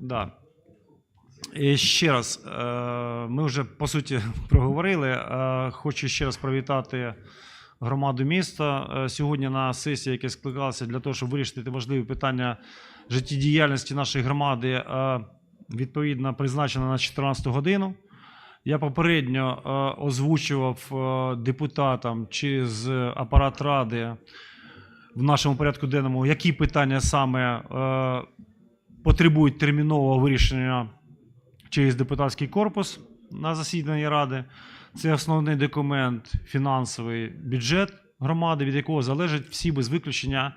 Да. І ще раз, е, ми вже по суті проговорили. Е, Хочу ще раз привітати громаду міста. Е, Сьогодні на сесії, яка скликалася для того, щоб вирішити важливі питання життєдіяльності нашої громади, відповідно призначена на 14 годину. Я попередньо озвучував депутатам через апарат ради в нашому порядку денному, які питання саме потребують термінового вирішення через депутатський корпус на засіданні ради. Це основний документ, фінансовий бюджет громади, від якого залежать всі без виключення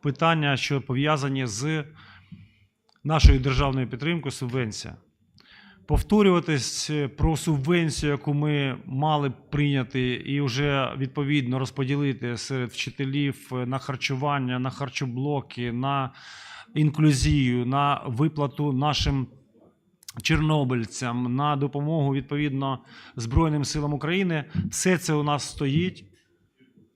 питання, що пов'язані з нашою державною підтримкою, субвенція. Повторюватись про субвенцію, яку ми мали б прийняти і вже відповідно розподілити серед вчителів на харчування, на харчоблоки, на інклюзію, на виплату нашим чорнобильцям, на допомогу відповідно Збройним силам України. Все це у нас стоїть.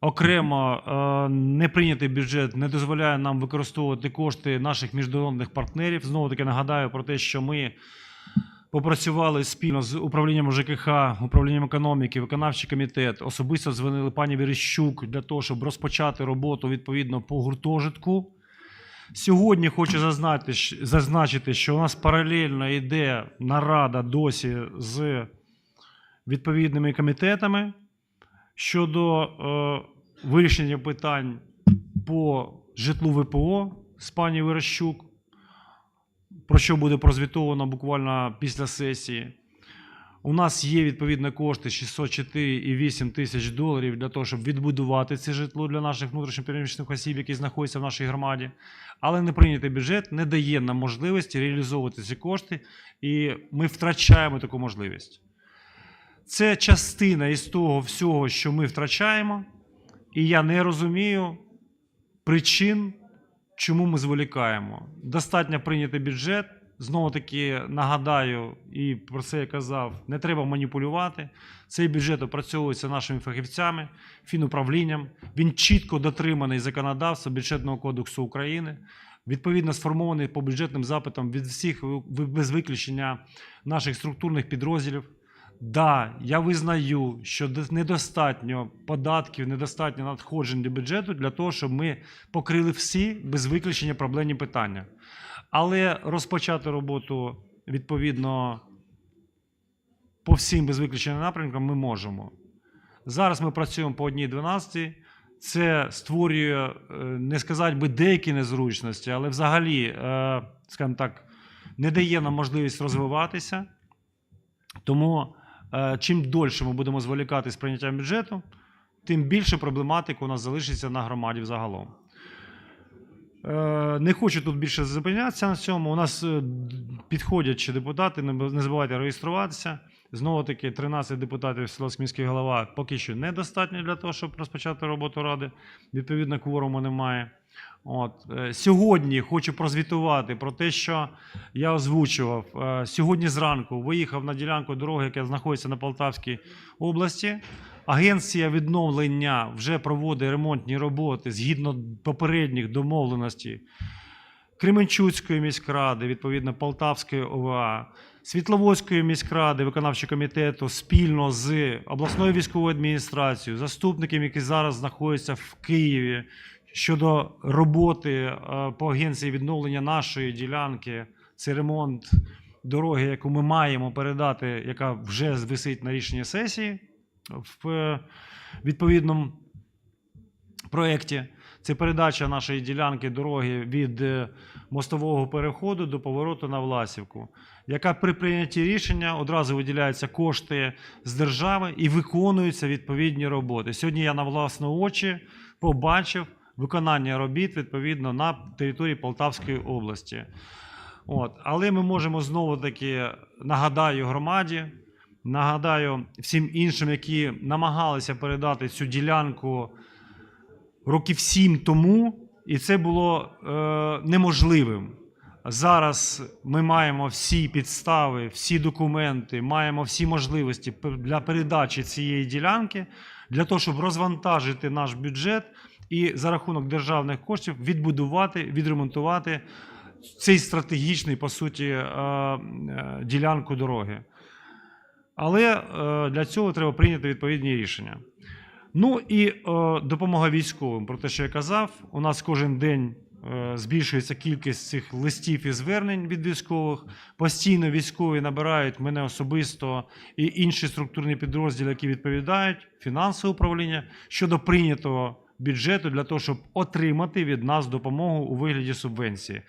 Окремо е, неприйнятий бюджет не дозволяє нам використовувати кошти наших міжнародних партнерів. Знову таки нагадаю про те, що ми попрацювали спільно з управлінням ЖКХ, управлінням економіки, виконавчий комітет. Особисто дзвонили пані Верещук для того, щоб розпочати роботу відповідно по гуртожитку. Сьогодні хочу зазначити, що у нас паралельно йде нарада досі з відповідними комітетами щодо е, вирішення питань по житлу ВПО з пані Верещук, про що буде прозвітовано буквально після сесії. У нас є відповідні кошти 604,8 тисяч доларів для того, щоб відбудувати це житло для наших внутрішньопереміщених осіб, які знаходяться в нашій громаді. Але неприйнятий бюджет не дає нам можливості реалізовувати ці кошти, і ми втрачаємо таку можливість. Це частина із того всього, що ми втрачаємо, і я не розумію причин, чому ми зволікаємо. Достатньо прийняти бюджет. Знову таки нагадаю, і про це я казав: не треба маніпулювати. Цей бюджет опрацьовується нашими фахівцями, фінуправлінням. Він чітко дотриманий законодавства бюджетного кодексу України. Відповідно сформований по бюджетним запитам від всіх без виключення наших структурних підрозділів. Да, я визнаю, що недостатньо податків, недостатньо надходжень до бюджету для того, щоб ми покрили всі без виключення проблемні питання. Але розпочати роботу відповідно по всім без виключення напрямкам ми можемо. Зараз ми працюємо по одній 12. Це створює, е, не сказати би деякі незручності, але взагалі, е, скажімо так, не дає нам можливість розвиватися. Тому е, чим дольше ми будемо зволікати з прийняттям бюджету, тим більше проблематик у нас залишиться на громаді взагалом. Е, Не хочу тут більше зупинятися на цьому. У нас е, ще депутати, не забувайте реєструватися. Знову таки, 13 депутатів Сіловський міський голова поки що недостатньо для того, щоб розпочати роботу ради. Відповідно, кворуму немає. От. е, Сьогодні хочу прозвітувати про те, що я озвучував. Сьогодні зранку виїхав на ділянку дороги, яка знаходиться на Полтавській області. Агенція відновлення вже проводить ремонтні роботи згідно попередніх домовленостей Кременчуцької міськради, відповідно Полтавської ОВА, Світловодської міськради, виконавчого комітету спільно з обласною військовою адміністрацією, заступниками, які зараз знаходяться в Києві щодо роботи е, по агенції відновлення нашої ділянки. Це ремонт дороги, яку ми маємо передати, яка вже висить на рішенні сесії в е, відповідному проєкті. Це передача нашої ділянки дороги від е, мостового переходу до повороту на Власівку, яка при прийнятті рішення одразу виділяються кошти з держави і виконуються відповідні роботи. Сьогодні я на власні очі побачив виконання робіт відповідно на території Полтавської області. От. Але ми можемо знову таки нагадаю громаді, нагадаю всім іншим, які намагалися передати цю ділянку років сім тому, і це було е, неможливим. Зараз ми маємо всі підстави, всі документи, маємо всі можливості для передачі цієї ділянки, для того, щоб розвантажити наш бюджет і за рахунок державних коштів відбудувати, відремонтувати цей стратегічний, по суті, е, е, ділянку дороги. Але е, для цього треба прийняти відповідні рішення. Ну і е, допомога військовим. Про те, що я казав, у нас кожен день е, збільшується кількість цих листів і звернень від військових. Постійно військові набирають мене особисто і інші структурні підрозділи, які відповідають, фінансове управління щодо прийнятого бюджету для того, щоб отримати від нас допомогу у вигляді субвенції.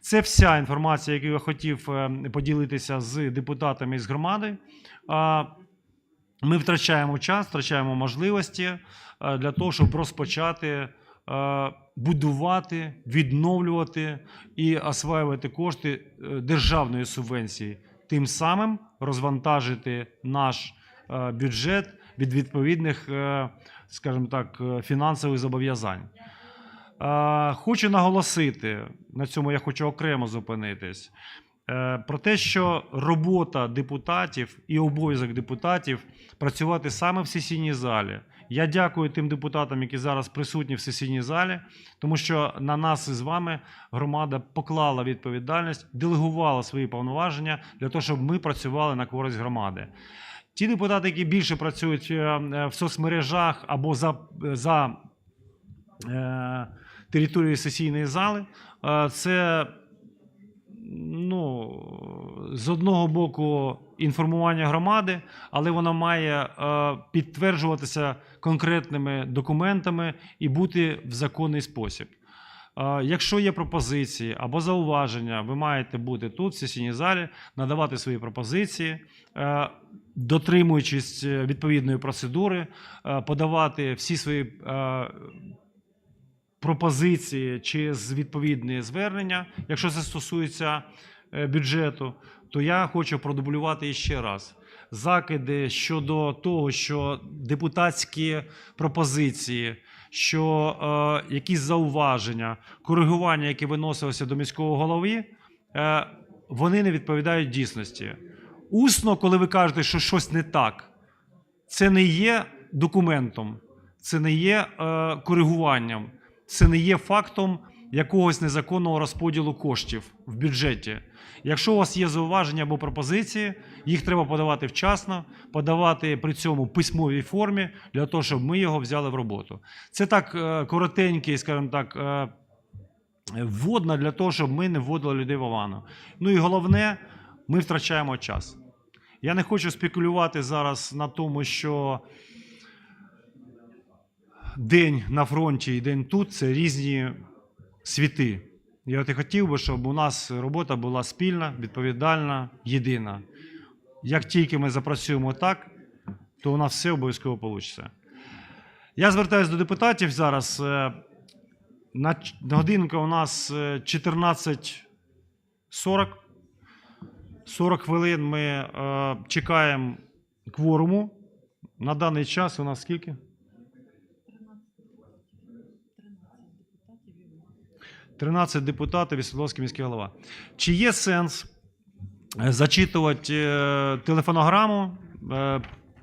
Це вся інформація, яку я хотів е, поділитися з депутатами з громади. Ми втрачаємо час, втрачаємо можливості е, для того, щоб розпочати е, будувати, відновлювати і осваювати кошти державної субвенції, тим самим розвантажити наш бюджет від відповідних, е, скажімо так, е, фінансових зобов'язань. Е, Хочу наголосити, на цьому я хочу окремо зупинитись. Про те, що робота депутатів і обов'язок депутатів працювати саме в сесійній залі. Я дякую тим депутатам, які зараз присутні в сесійній залі, тому що на нас із вами громада поклала відповідальність, делегувала свої повноваження для того, щоб ми працювали на користь громади. Ті депутати, які більше працюють е, е, в соцмережах або за, за е, територією сесійної зали, е, це ну, з одного боку інформування громади, але воно має е, підтверджуватися конкретними документами і бути в законний спосіб. Якщо є пропозиції або зауваження, ви маєте бути тут, в сесійній залі, надавати свої пропозиції, е, дотримуючись е, відповідної процедури, е, подавати всі свої пропозиції через відповідні звернення, якщо це стосується бюджету, то я хочу продублювати іще раз. Закиди щодо того, що депутатські пропозиції, що е, якісь зауваження, коригування, які виносилися до міського голови, е, вони не відповідають дійсності. Усно, коли ви кажете, що щось не так, це не є документом, це не є е, коригуванням, це не є фактом якогось незаконного розподілу коштів в бюджеті. Якщо у вас є зауваження або пропозиції, їх треба подавати вчасно, подавати при цьому письмовій формі для того, щоб ми його взяли в роботу. Це так е, коротенький, скажімо так, е, вводна для того, щоб ми не вводили людей в оману. Ну і головне, ми втрачаємо час. Я не хочу спекулювати зараз на тому, що день на фронті і день тут це різні світи. Я от і хотів би, щоб у нас робота була спільна, відповідальна, єдина. Як тільки ми запрацюємо так, то у нас все обов'язково вийде. Я звертаюся до депутатів зараз. Е, На, годинку у нас е, 14.40. 40 хвилин ми е, чекаємо кворуму. На даний час у нас скільки? 13 депутатів і Світловський міський голова. Чи є сенс е, зачитувати е, телефонограму? Е,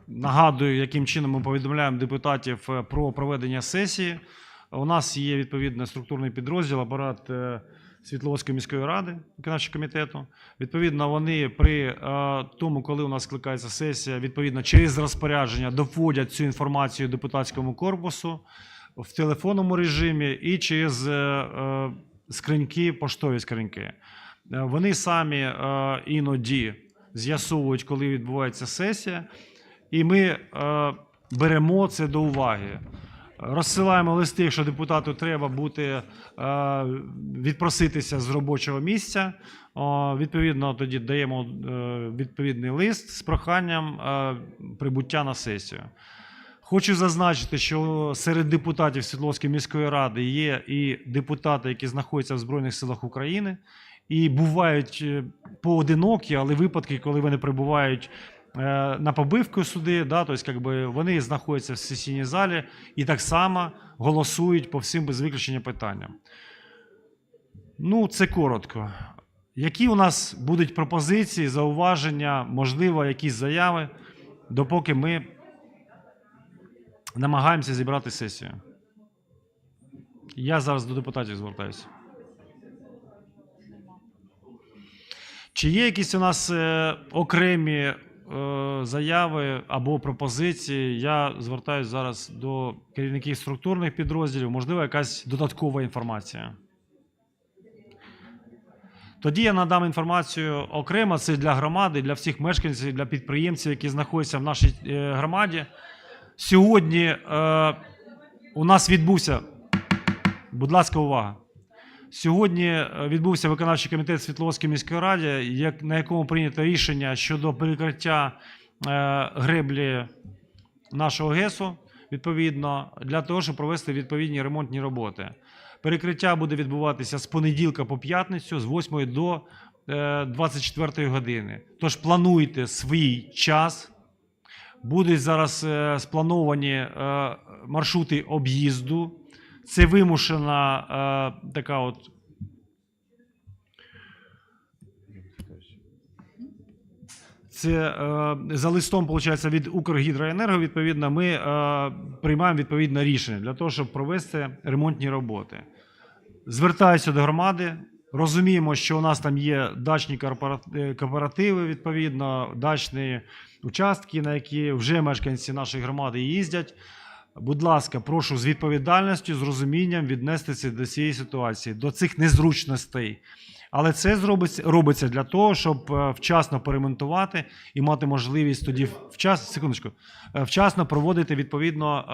Нагадую, яким чином ми повідомляємо депутатів про проведення сесії. У нас є відповідний структурний підрозділ, апарат Світловської міської ради, виконавчого комітету. Відповідно, вони при тому, коли у нас скликається сесія, відповідно через розпорядження доводять цю інформацію депутатському корпусу в телефонному режимі і через скриньки, поштові скриньки. Е, Вони самі е, іноді з'ясовують, коли відбувається сесія, і ми е, беремо це до уваги. Розсилаємо листи, якщо депутату треба бути відпроситися з робочого місця. Відповідно, тоді даємо відповідний лист з проханням прибуття на сесію. Хочу зазначити, що серед депутатів Світловської міської ради є і депутати, які знаходяться в Збройних силах України, і бувають е, поодинокі, але випадки, коли вони прибувають е, на побивку суди, да, тобто, как би, вони знаходяться в сесійній залі і так само голосують по всім без виключення питанням. Ну, це коротко. Які у нас будуть пропозиції, зауваження, можливо, якісь заяви, допоки ми намагаємося зібрати сесію. Я зараз до депутатів звертаюся. Чи є якісь у нас е, окремі е, заяви або пропозиції? Я звертаюся зараз до керівників структурних підрозділів, можливо, якась додаткова інформація. Тоді я надам інформацію окремо, це для громади, для всіх мешканців, для підприємців, які знаходяться в нашій е, громаді. Сьогодні е, у нас відбувся, будь ласка, увага. Сьогодні е, відбувся виконавчий комітет Світловської міської ради, як, на якому прийнято рішення щодо перекриття е, греблі нашого ГЕСу, відповідно, для того, щоб провести відповідні ремонтні роботи. Перекриття буде відбуватися з понеділка по п'ятницю, з 8 до е, 24 години. Тож плануйте свій час. Будуть зараз е, сплановані е, маршрути об'їзду. Це вимушена е, така от. Це за листом, виходить, від Укргідроенерго, відповідно, ми приймаємо відповідне рішення для того, щоб провести ремонтні роботи. Звертаюся до громади. Розуміємо, що у нас там є дачні е, кооперативи, відповідно, дачні участки, на які вже мешканці нашої громади їздять. Будь ласка, прошу з відповідальністю, з розумінням віднестися до цієї ситуації, до цих незручностей. Але це зробиться, робиться для того, щоб е, вчасно перемонтувати і мати можливість тоді вчасно, секундочку, е, вчасно проводити відповідно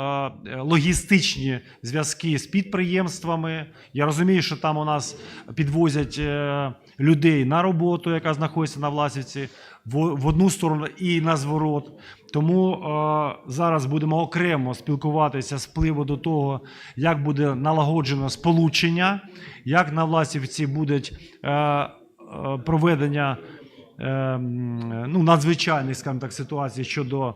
е, логістичні зв'язки з підприємствами. Я розумію, що там у нас підвозять людей на роботу, яка знаходиться на Власівці, в одну сторону і на зворот. Тому е, зараз будемо окремо спілкуватися з приводу того, як буде налагоджено сполучення, як на Власівці будуть е, е, проведення ну, надзвичайних, скажімо так, ситуацій щодо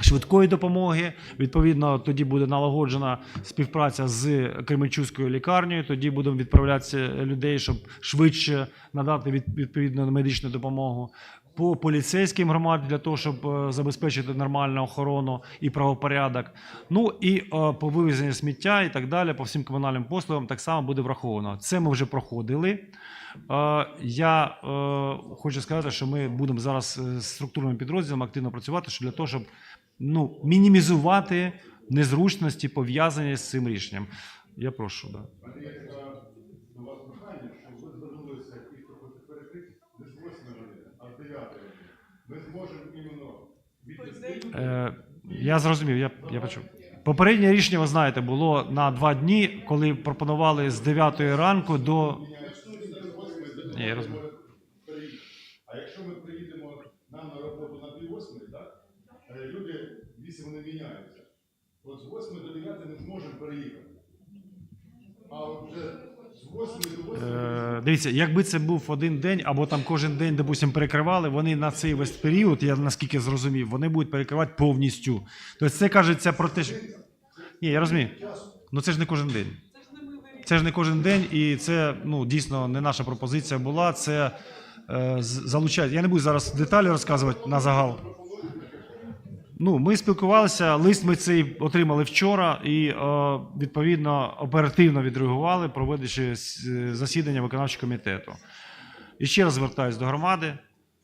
швидкої допомоги. Відповідно, тоді буде налагоджена співпраця з Кременчуцькою лікарнею. Тоді будемо відправлятися людей, щоб швидше надати від- відповідну медичну допомогу. По поліцейським громадам для того, щоб е, забезпечити нормальну охорону і правопорядок. Ну і е, по вивезенню сміття і так далі, по всім комунальним послугам так само буде враховано. Це ми вже проходили. Е, Я хочу сказати, що ми будемо зараз з структурним підрозділом активно працювати для того, щоб ну, мінімізувати незручності, пов'язані з цим рішенням. Я прошу. Да. Андрій, е, до вас прохання, щоб ви звернулися ті, хто хоче перекрити, не з 8 години, а з 9 години. Ми зможемо іменно відвести. Е, я зрозумів, я, я почув. Попереднє рішення, ви знаєте, було на два дні, коли пропонували з 9 ранку до. Ні, я розумію. А якщо ми приїдемо нам на роботу на пів восьми, так? е, Люди, вісім вони міняються. От з 8 до 9 не зможемо переїхати. А от вже з 8 до 8 Е, дивіться, якби це був один день, або там кожен день, допустим, перекривали, вони на цей весь період, я наскільки зрозумів, вони будуть перекривати повністю. Тобто це кажеться про те, що. Ні, я розумію. Ну це ж не кожен день. Це ж не кожен день, і це ну, дійсно не наша пропозиція була. Це е, з- Я не буду зараз деталі розказувати на загал. Ну, ми спілкувалися, лист ми цей отримали вчора і е, відповідно оперативно відреагували, проводячи засідання виконавчого комітету. І ще раз звертаюся до громади.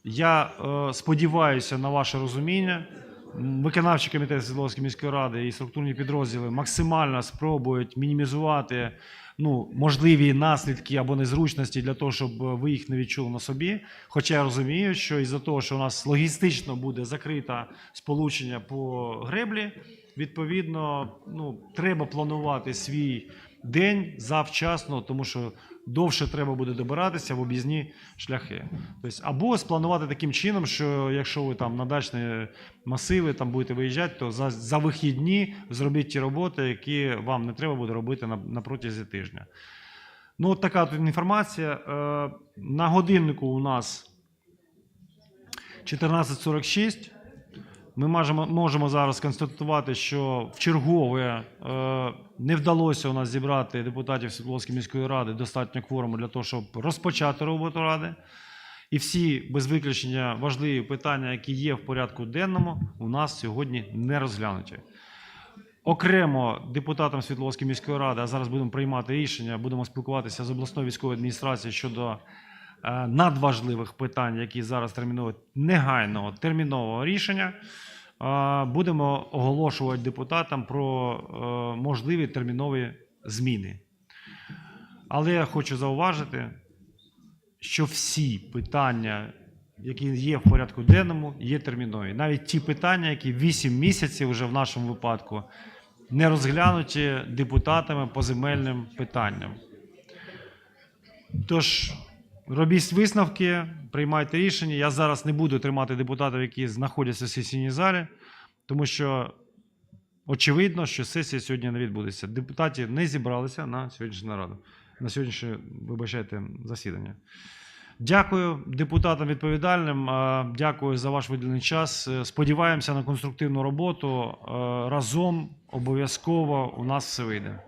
Я е, сподіваюся на ваше розуміння. Виконавчий комітет Світловської міської ради і структурні підрозділи максимально спробують мінімізувати ну, можливі наслідки або незручності для того, щоб е, ви їх не відчули на собі. Хоча я розумію, що із-за того, що у нас логістично буде закрите сполучення по греблі, відповідно, ну, треба планувати свій день завчасно, тому що довше треба буде добиратися в об'їзні шляхи. Тобто, або спланувати таким чином, що якщо ви там на дачні масиви там будете виїжджати, то за, за вихідні зробіть ті роботи, які вам не треба буде робити на, на протязі тижня. Ну, от така тут інформація. Е, на годиннику у нас 14.46. Ми можемо, можемо зараз констатувати, що в чергове е, не вдалося у нас зібрати депутатів Світловської міської ради достатньо кворуму для того, щоб розпочати роботу ради. І всі без виключення важливі питання, які є в порядку денному, у нас сьогодні не розглянуті. Окремо депутатам Світловської міської ради, а зараз будемо приймати рішення, будемо спілкуватися з обласною військовою адміністрацією щодо надважливих питань, які зараз термінують негайного термінового рішення, е, будемо оголошувати депутатам про е, можливі термінові зміни. Але я хочу зауважити, що всі питання, які є в порядку денному, є термінові. Навіть ті питання, які 8 місяців вже в нашому випадку не розглянуті депутатами по земельним питанням. Тож робіть висновки, приймайте рішення. Я зараз не буду тримати депутатів, які знаходяться в сесійній залі, тому що очевидно, що сесія сьогодні не відбудеться. Депутати не зібралися на сьогоднішню нараду, на сьогоднішнє, вибачайте, засідання. Дякую депутатам відповідальним. Дякую за ваш виділений час. Е, Сподіваємося на конструктивну роботу. Е, Разом обов'язково у нас все вийде.